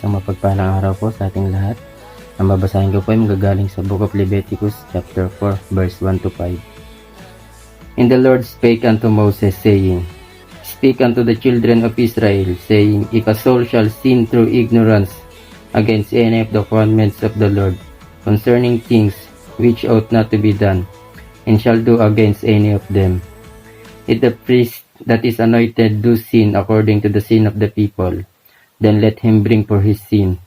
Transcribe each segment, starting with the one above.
Isang mapagpalang araw po sa ating lahat. Ang babasahin ko po ay magagaling sa Book of Leviticus chapter 4 verse 1 to 5. And the Lord spake unto Moses saying, Speak unto the children of Israel, saying, If a soul shall sin through ignorance against any of the commandments of the Lord, concerning things which ought not to be done, and shall do against any of them, if the priest that is anointed do sin according to the sin of the people, then let him bring for his sin,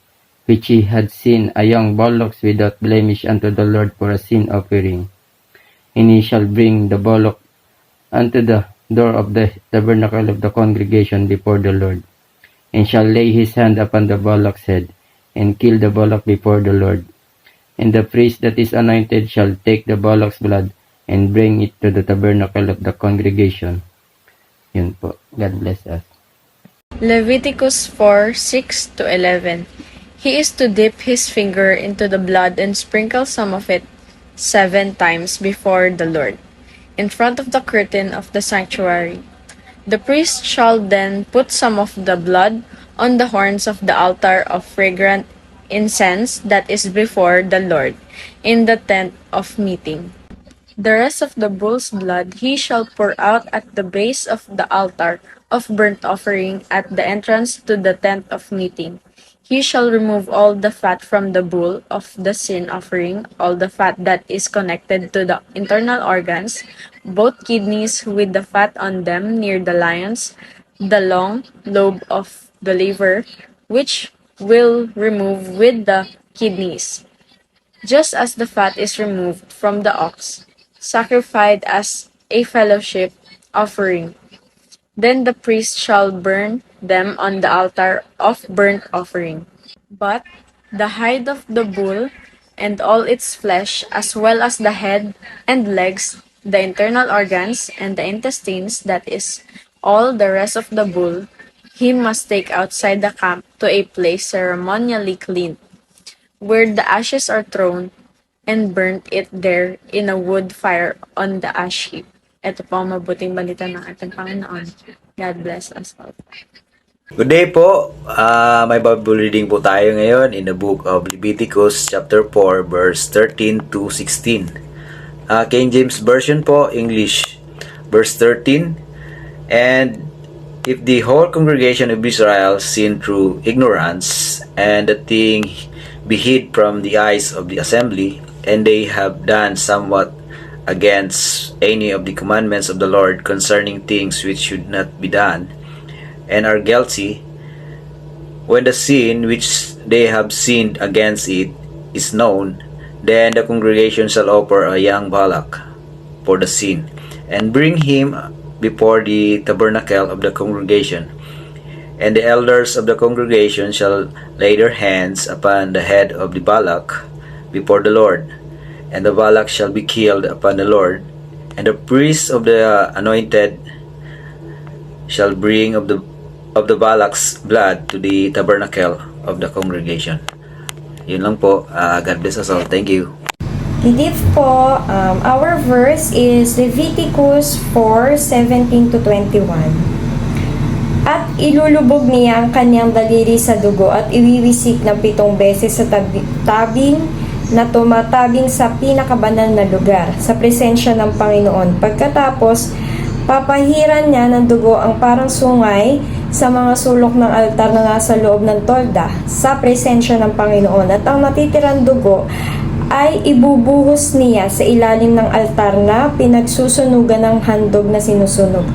which he had sinned, a young bullock without blemish unto the Lord for a sin offering. And he shall bring the bullock unto the door of the tabernacle of the congregation before the Lord, and shall lay his hand upon the bullock's head, and kill the bullock before the Lord. And the priest that is anointed shall take the bullock's blood, and bring it to the tabernacle of the congregation. Yun po. God bless us. Leviticus 4 6 to 11. He is to dip his finger into the blood and sprinkle some of it seven times before the Lord, in front of the curtain of the sanctuary. The priest shall then put some of the blood on the horns of the altar of fragrant incense that is before the Lord, in the tent of meeting. The rest of the bull's blood he shall pour out at the base of the altar of burnt offering at the entrance to the tent of meeting. He shall remove all the fat from the bull of the sin offering, all the fat that is connected to the internal organs, both kidneys with the fat on them near the lions, the long lobe of the liver, which will remove with the kidneys just as the fat is removed from the ox, sacrificed as a fellowship offering. Then the priest shall burn them on the altar of burnt offering. But the hide of the bull and all its flesh, as well as the head and legs, the internal organs, and the intestines, that is, all the rest of the bull, he must take outside the camp to a place ceremonially clean where the ashes are thrown and burnt it there in a wood fire on the ash heap. Ito po ang mabuting balita ng ating Panginoon. God bless us all. Good day po. Ah, may Bible reading po tayo ngayon in the book of Leviticus chapter 4 verse 13 to 16. Ah, King James Version po, English. Verse 13. And if the whole congregation of Israel sin through ignorance, and the thing be hid from the eyes of the assembly, and they have done somewhat against any of the commandments of the Lord concerning things which should not be done, and are guilty, when the sin which they have sinned against it is known, then the congregation shall offer a young bullock for the sin, and bring him before the tabernacle of the congregation. And the elders of the congregation shall lay their hands upon the head of the bullock before the Lord, and the bullock shall be killed upon the Lord, and the priest of the anointed shall bring of the of the balak's blood to the tabernacle of the congregation. Yun lang po. Ah, God bless us all. Thank you. Believe po, um, our verse is Leviticus 4:17 to 21. At ilulubog niya ang kanyang daliri sa dugo at iwiwisik ng pitong beses sa tabi- tabing na tumatabing sa pinakabanal na lugar sa presensya ng Panginoon. Pagkatapos, papahiran niya ng dugo ang parang sungay sa mga sulok ng altar na nasa loob ng tolda sa presensya ng Panginoon. At ang natitirang dugo ay ibubuhos niya sa ilalim ng altar na pinagsusunugan ng handog na sinusunog.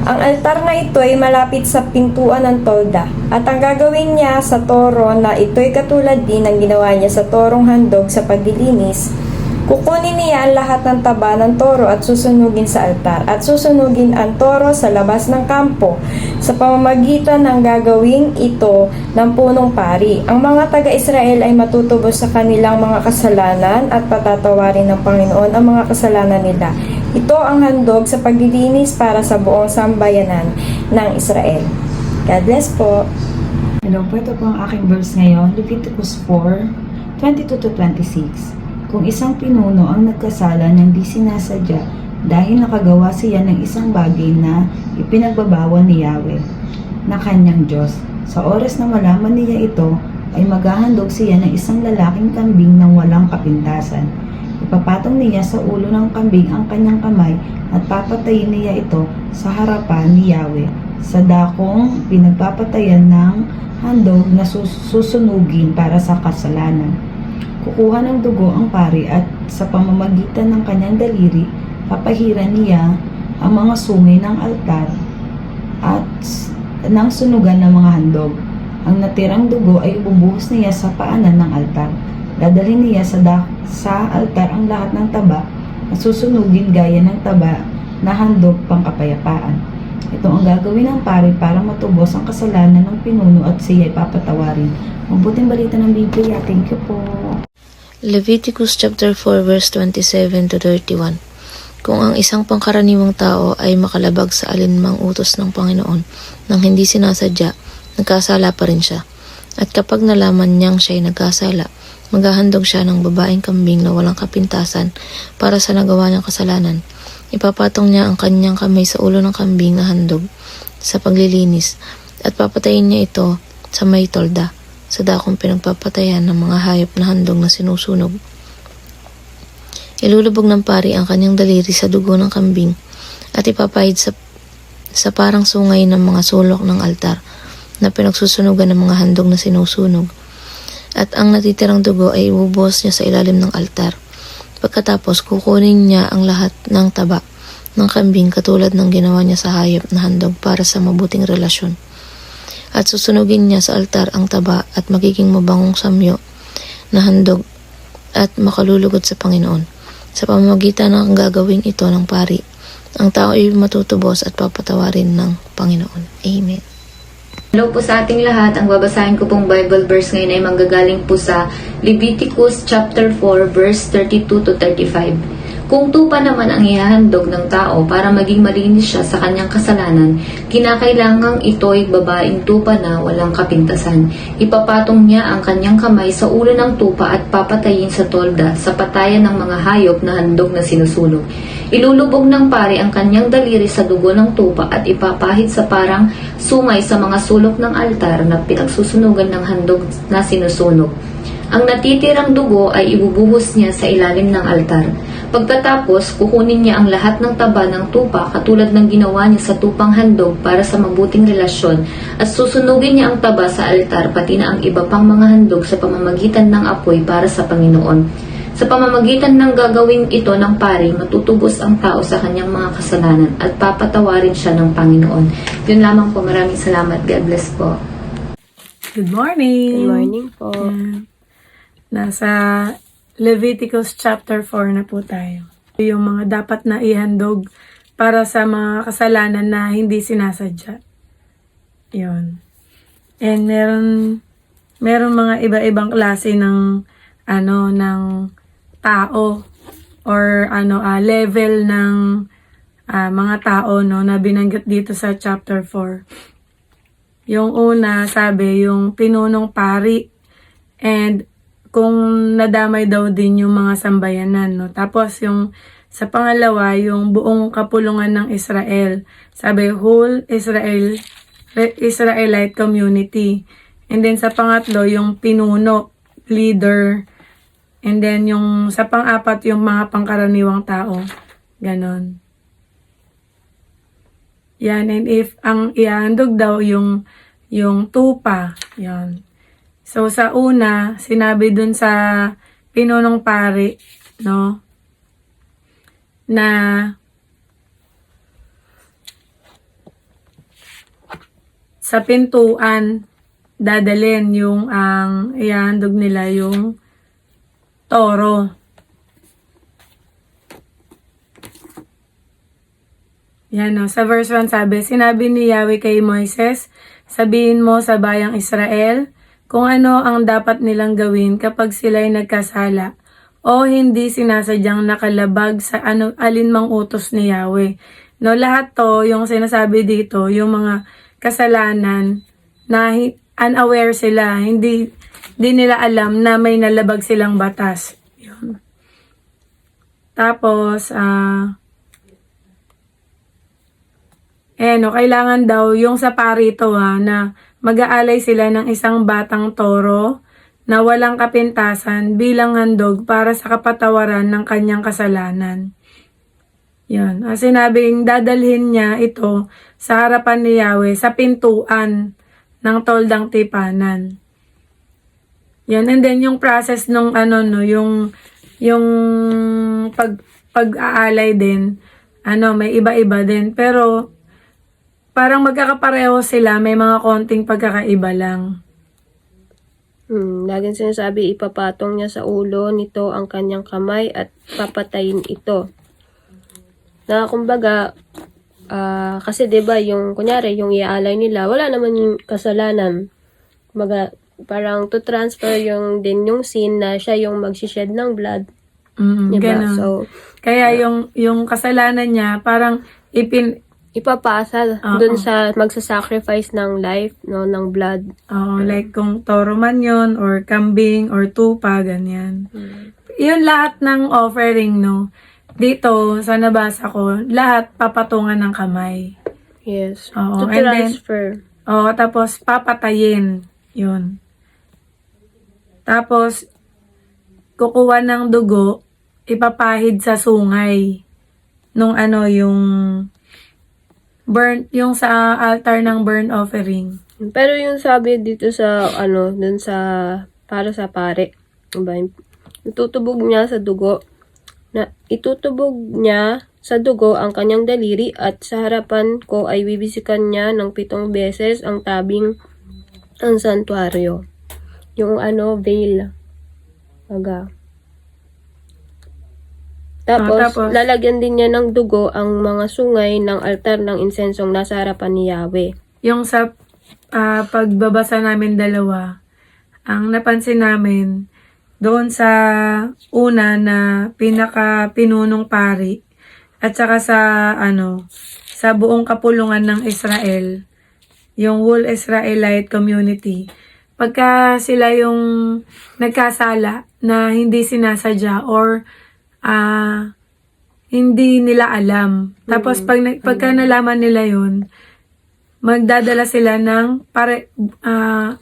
Ang altar na ito ay malapit sa pintuan ng tolda at ang gagawin niya sa toro na ito ay katulad din ng ginawa niya sa torong handog sa paglilinis. Kukunin niya ang lahat ng taba ng toro at susunugin sa altar at susunugin ang toro sa labas ng kampo sa pamamagitan ng gagawing ito ng punong pari. Ang mga taga-Israel ay matutubos sa kanilang mga kasalanan at patatawarin ng Panginoon ang mga kasalanan nila. Ito ang handog sa paglilinis para sa buong sambayanan ng Israel. God bless po. Hello po, ito po ang aking verse ngayon, Leviticus 4, 22 to 26. Kung isang pinuno ang nagkasala ng di sinasadya dahil nakagawa siya ng isang bagay na ipinagbabawal ni Yahweh na kanyang Diyos. Sa oras na malaman niya ito, ay maghahandog siya ng isang lalaking kambing ng walang kapintasan. Ipapatong niya sa ulo ng kambing ang kanyang kamay at papatayin niya ito sa harapan ni Yahweh sa dakong pinagpapatayan ng handog na sus- susunugin para sa kasalanan. Kukuha ng dugo ang pari at sa pamamagitan ng kanyang daliri, papahiran niya ang mga sungay ng altar at ng sunugan ng mga handog. Ang natirang dugo ay ibubuhos niya sa paanan ng altar. Dadalhin niya sa, da- sa altar ang lahat ng taba na susunugin gaya ng taba na handog pang kapayapaan. Ito ang gagawin ng pari para matubos ang kasalanan ng pinuno at siya ay papatawarin. Mabuting balita ng Biblia. Thank you po. Leviticus chapter 4 verse 27 to 31. Kung ang isang pangkaraniwang tao ay makalabag sa alinmang utos ng Panginoon nang hindi sinasadya, nagkasala pa rin siya. At kapag nalaman niyang siya ay nagkasala, maghahandog siya ng babaeng kambing na walang kapintasan para sa nagawa niyang kasalanan. Ipapatong niya ang kanyang kamay sa ulo ng kambing na handog sa paglilinis at papatayin niya ito sa may tolda sa dakong pinagpapatayan ng mga hayop na handog na sinusunog. Ilulubog ng pari ang kanyang daliri sa dugo ng kambing at ipapahid sa, sa parang sungay ng mga sulok ng altar na pinagsusunugan ng mga handog na sinusunog. At ang natitirang dugo ay ibubuhos niya sa ilalim ng altar. Pagkatapos, kukunin niya ang lahat ng taba ng kambing katulad ng ginawa niya sa hayop na handog para sa mabuting relasyon at susunugin niya sa altar ang taba at magiging mabangong samyo na handog at makalulugod sa Panginoon. Sa pamamagitan ng gagawing ito ng pari, ang tao ay matutubos at papatawarin ng Panginoon. Amen. Hello po sa ating lahat. Ang babasahin ko pong Bible verse ngayon ay manggagaling po sa Leviticus chapter 4 verse 32 to 35. Kung tupa naman ang ihahandog ng tao para maging malinis siya sa kanyang kasalanan, kinakailangang ito'y babaeng tupa na walang kapintasan. Ipapatong niya ang kanyang kamay sa ulo ng tupa at papatayin sa tolda sa patayan ng mga hayop na handog na sinusunog. Ilulubog ng pare ang kanyang daliri sa dugo ng tupa at ipapahid sa parang sungay sa mga sulok ng altar na pinagsusunugan ng handog na sinusunog. Ang natitirang dugo ay ibubuhos niya sa ilalim ng altar. Pagkatapos, kukunin niya ang lahat ng taba ng tupa katulad ng ginawa niya sa tupang handog para sa mabuting relasyon at susunugin niya ang taba sa altar pati na ang iba pang mga handog sa pamamagitan ng apoy para sa Panginoon. Sa pamamagitan ng gagawin ito ng pari, matutubos ang tao sa kanyang mga kasalanan at papatawarin siya ng Panginoon. Yun lamang po. Maraming salamat. God bless po. Good morning! Good morning po. Yan. Nasa Leviticus chapter 4 na po tayo. Yung mga dapat na ihandog para sa mga kasalanan na hindi sinasadya. Yun. And meron meron mga iba-ibang klase ng ano ng tao or ano ah, level ng ah, mga tao no na binanggit dito sa chapter 4. Yung una, sabi, yung pinunong pari and kung nadamay daw din yung mga sambayanan, no? Tapos yung sa pangalawa, yung buong kapulungan ng Israel. Sabi, whole Israel, Israelite community. And then sa pangatlo, yung pinuno, leader. And then yung sa pang-apat, yung mga pangkaraniwang tao. Ganon. Yan, and if ang ihandog daw yung yung tupa, yan. So sa una, sinabi dun sa pinunong pari, no, na sa pintuan dadalhin yung ang ihandog nila yung toro. Yan no. Sa verse 1 sabi, Sinabi ni Yahweh kay Moises, sabihin mo sa bayang Israel, kung ano ang dapat nilang gawin kapag sila'y nagkasala o hindi sinasadyang nakalabag sa ano, alinmang utos ni Yahweh. No, lahat to, yung sinasabi dito, yung mga kasalanan na unaware sila, hindi, hindi nila alam na may nalabag silang batas. Yun. Tapos, ah, eh, no, kailangan daw yung sa parito ha, na mag-aalay sila ng isang batang toro na walang kapintasan bilang handog para sa kapatawaran ng kanyang kasalanan. Yan. Ang sinabing dadalhin niya ito sa harapan ni Yahweh sa pintuan ng toldang tipanan. Yan. And then yung process nung ano no, yung yung pag pag-aalay din, ano, may iba-iba din. Pero parang magkakapareho sila, may mga konting pagkakaiba lang. Hmm, laging sinasabi ipapatong niya sa ulo nito ang kanyang kamay at papatayin ito. Na kumbaga, ah, kasi 'di ba yung kunyari yung iaalay nila, wala naman yung kasalanan. Kumbaga, parang to transfer yung din yung scene na siya yung magsished ng blood, Mm, 'di ba? ganun. So, Kaya yung yung kasalanan niya parang ipin ipapasa Oo. dun sa magsa-sacrifice ng life, no, ng blood. oh, like kung toro man yun or kambing or tupa ganyan. Yun lahat ng offering no. Dito sa nabasa ko, lahat papatungan ng kamay. Yes. Oo, to and then- transfer. Oh, tapos papatayin. Yun. Tapos kukuha ng dugo, ipapahid sa sungay. Nung ano yung burn yung sa altar ng burn offering. Pero yung sabi dito sa ano, dun sa para sa pare, diba? Itutubog niya sa dugo na itutubog niya sa dugo ang kanyang daliri at sa harapan ko ay bibisikan niya ng pitong beses ang tabing ang santuario. Yung ano, veil. Aga. Tapos, Ah, tapos? lalagyan din niya ng dugo ang mga sungay ng altar ng insensong nasa harapan ni Yahweh. Yung sa ah, pagbabasa namin dalawa, ang napansin namin, doon sa una na pinaka pinunong pari, at saka sa ano, sa buong kapulungan ng Israel, yung whole Israelite community, pagka sila yung nagkasala na hindi sinasadya or ah hindi nila alam. Tapos pag pagka nalaman nila yun, magdadala sila ng pare ah,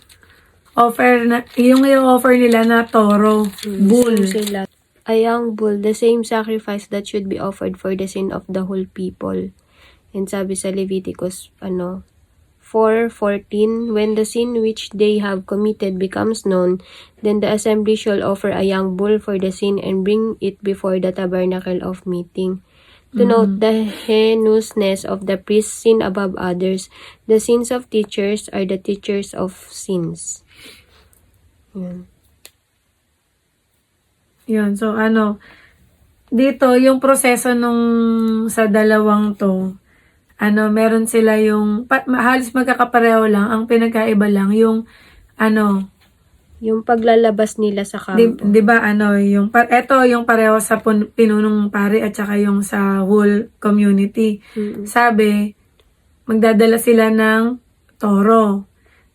offer na yung i-offer nila na toro, bull. sila. A young bull, the same sacrifice that should be offered for the sin of the whole people. And sabi sa Leviticus, ano, 4.14, When the sin which they have committed becomes known, then the assembly shall offer a young bull for the sin and bring it before the tabernacle of meeting. To note the heinousness of the priest's sin above others, the sins of teachers are the teachers of sins. Yun. Yun, so ano, dito yung proseso nung sa dalawang to, ano, meron sila yung, pa, halos magkakapareho lang, ang pinagkaiba lang, yung, ano, Yung paglalabas nila sa di, kampo. di ba, ano, yung, eto yung pareho sa pun, pinunong pari at saka yung sa whole community. Mm-mm. Sabi, magdadala sila ng toro.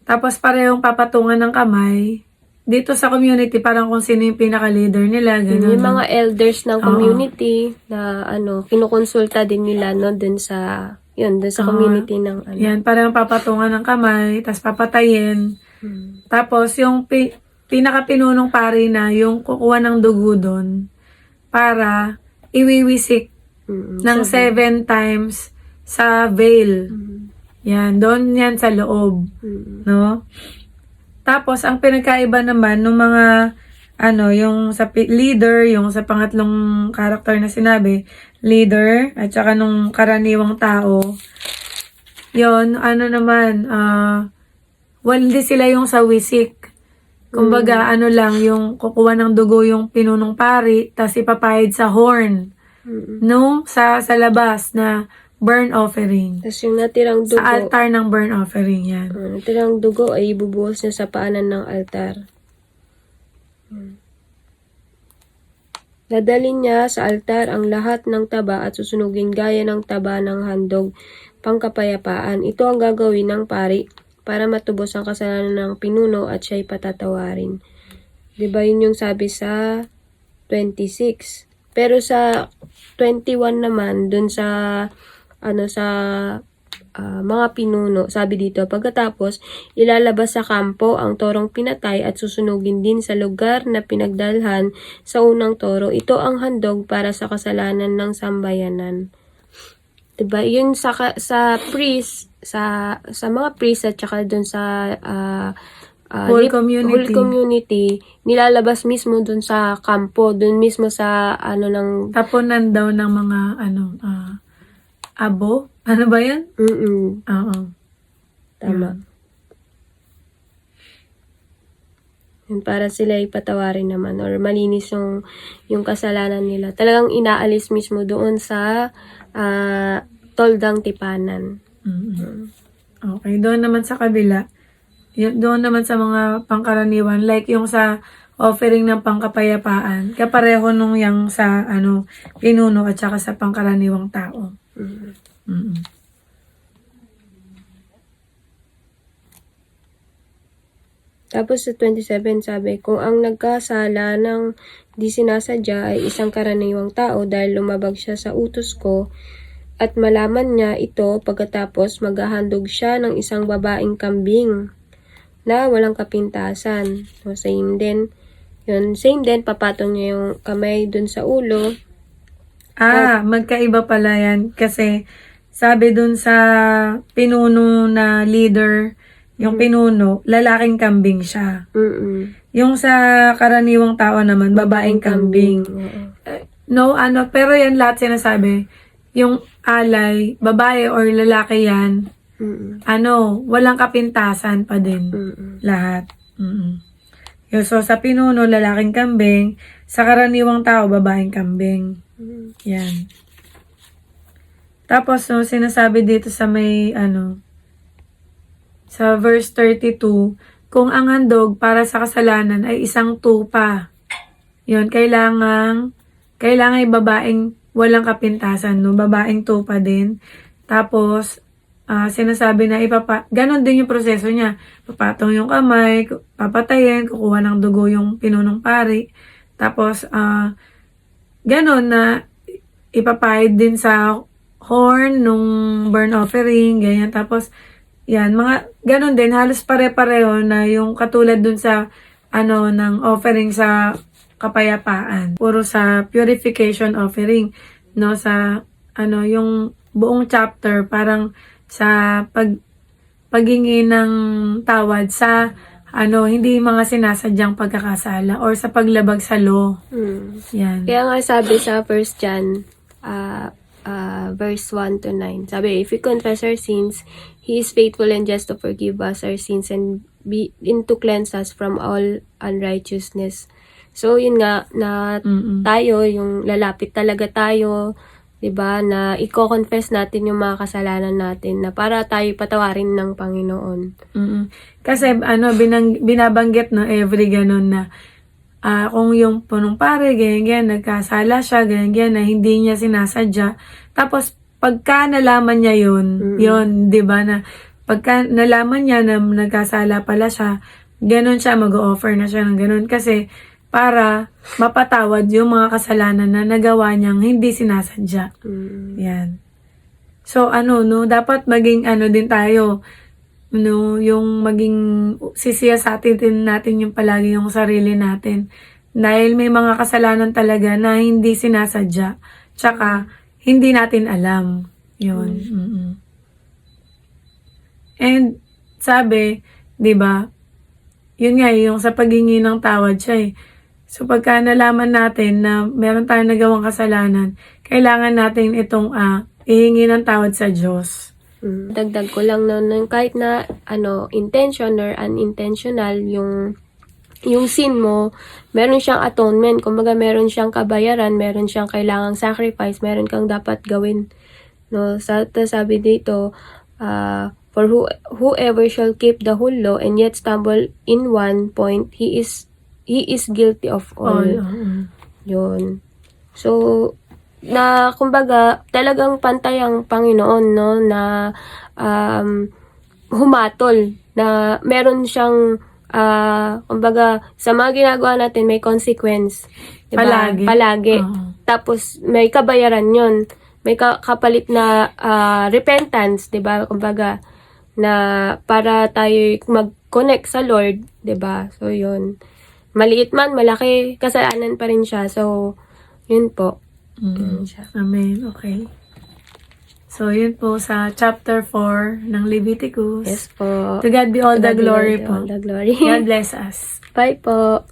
Tapos parehong papatungan ng kamay. Dito sa community, parang kung sino yung pinaka-leader nila, ganun. Yung mga elders ng Oo. community na ano, kinukonsulta din nila no dun sa yun, dun sa Oo. community ng ano. Yan, parang papatungan ng kamay, tapos papatayin. Hmm. Tapos yung pi- pinaka-pinunong pari na yung kukuha ng dugo doon para iwiwisik Mm-mm. ng Sabi- seven times sa veil. Mm. Yan, doon yan sa loob. Mm. No? Tapos, ang pinagkaiba naman ng mga, ano, yung sa leader, yung sa pangatlong character na sinabi, leader, at saka nung karaniwang tao, yon ano naman, ah, well, hindi sila yung sa wisik. Kumbaga, ano lang, yung kukuha ng dugo yung pinunong pari, tapos ipapahid sa horn. Mm-mm. No? Sa, sa labas na burn offering. Tapos yung natirang dugo, Sa altar ng burn offering yan. uh, natirang dugo ay ibubuhos niya sa paanan ng altar. Dadalhin niya sa altar ang lahat ng taba at susunugin gaya ng taba ng handog pangkapayapaan. Ito ang gagawin ng pari para matubos ang kasalanan ng pinuno at siya'y patatawarin. Di ba yun yung sabi sa 26? Pero sa 21 naman, dun sa ano sa ah, mga pinuno. Sabi dito, pagkatapos, ilalabas sa kampo ang torong pinatay at susunugin din sa lugar na pinagdalhan sa unang toro. Ito ang handog para sa kasalanan ng sambayanan. 'Di ba? Yun sa sa priest, sa sa mga priest at saka dun sa ah, ah, Whole community. whole community, nilalabas mismo dun sa kampo, dun mismo sa ano ng Tapunan daw ng mga ano, ah, abo. Ano ba yan? mm Oo. tama. Yun, para sila ipatawarin naman or malinis yung, yung kasalanan nila. Talagang inaalis mismo doon sa ah, toldang tipanan. Mm-mm. Okay, doon naman sa kabila, yun, doon naman sa mga pangkaraniwan, like yung sa offering ng pangkapayapaan, kapareho nung yung sa ano, pinuno at saka sa pangkaraniwang tao. Mm-mm. Tapos sa 27 sabi, kung ang nagkasala ng di sinasadya ay isang karaniwang tao dahil lumabag siya sa utos ko at malaman niya ito pagkatapos maghahandog siya ng isang babaeng kambing na walang kapintasan. So, same din. Yun, same din, papatong niya yung kamay dun sa ulo. Ah, magkaiba pala yan. Kasi, sabi dun sa pinuno na leader, yung pinuno, lalaking kambing siya. Mm-mm. Yung sa karaniwang tao naman, babaeng kambing. Oo. No, ano, pero yan lahat sinasabi. Yung alay, babae or lalaki yan, Mm-mm. ano, walang kapintasan pa din. Mm-mm. Lahat. mm Yung, so, sa pinuno, lalaking kambing. Sa karaniwang tao, babaeng kambing. Yan. Tapos, no, sinasabi dito sa may, ano, sa verse 32, kung ang handog para sa kasalanan ay isang tupa, yun, kailangan, kailangan ay babaeng walang kapintasan, no? Babaeng tupa din. Tapos, ah, sinasabi na ipapa, ganon din yung proseso niya. Papatong yung kamay, papatayin, kukuha ng dugo yung pinunong pari. Tapos, ah, ganon na ipapahid din sa horn nung burn offering, ganyan. Tapos, yan, mga, ganon din, halos pare-pareho na yung katulad dun sa, ano, ng offering sa kapayapaan. Puro sa purification offering, no, sa, ano, yung buong chapter, parang sa pag, paghingi ng tawad sa, ano, hindi mga sinasadyang pagkakasala or sa paglabag sa law. Mm. Yan. Kaya nga sabi sa 1 John uh, uh, verse 1 to 9, sabi, if we confess our sins, He is faithful and just to forgive us our sins and be and to cleanse us from all unrighteousness. So, yun nga, na Mm-mm. tayo, yung lalapit talaga tayo, 'di ba na i-confess natin yung mga kasalanan natin na para tayo patawarin ng Panginoon. mm Kasi ano binang, binabanggit no every ganun na ah, kung yung punong pare ganyan ganyan nagkasala siya ganyan ganyan na hindi niya sinasadya tapos pagka nalaman niya yun Mm. yun 'di ba na pagka nalaman niya na nagkasala pala siya ganun siya mag-offer na siya ng ganun kasi para mapatawad yung mga kasalanan na nagawa niyang hindi sinasadya. Mm. Yan. So, ano, no, dapat maging ano din tayo, no, yung maging sisiyasatin din natin yung palagi yung sarili natin. Dahil may mga kasalanan talaga na hindi sinasadya. Tsaka, hindi natin alam. Yun. mm And, sabi, di ba, yun nga, yung sa paghingi ng tawad siya eh. So, pagka nalaman natin na meron tayong nagawang kasalanan, kailangan natin itong ah, ihingi ng tawad sa Diyos. Mm. Dagdag ko lang no, no, kahit na ano intention or unintentional yung yung sin mo, meron siyang atonement. Kumbaga, meron siyang kabayaran, meron siyang kailangang sacrifice, meron kang dapat gawin. No, sa sabi dito, uh, for who, whoever shall keep the whole law and yet stumble in one point, he is he is guilty of all. All. Yun. So, na kumbaga talagang pantay ang Panginoon no na um, humatol na meron siyang ah, kumbaga sa mga ginagawa natin may consequence. Diba? Palagi. Palagi. Oo. Tapos may kabayaran yon may ka- kapalit na ah, repentance, 'di ba? Kumbaga na para tayo mag-connect sa Lord, 'di ba? So 'yun. Maliit man, malaki, kasalanan pa rin siya. So, yun po. Siya. Amen. Okay. So, yun po sa chapter 4 ng Leviticus. Yes po. To God be all the To God be glory all po. the glory. God bless us. Bye po.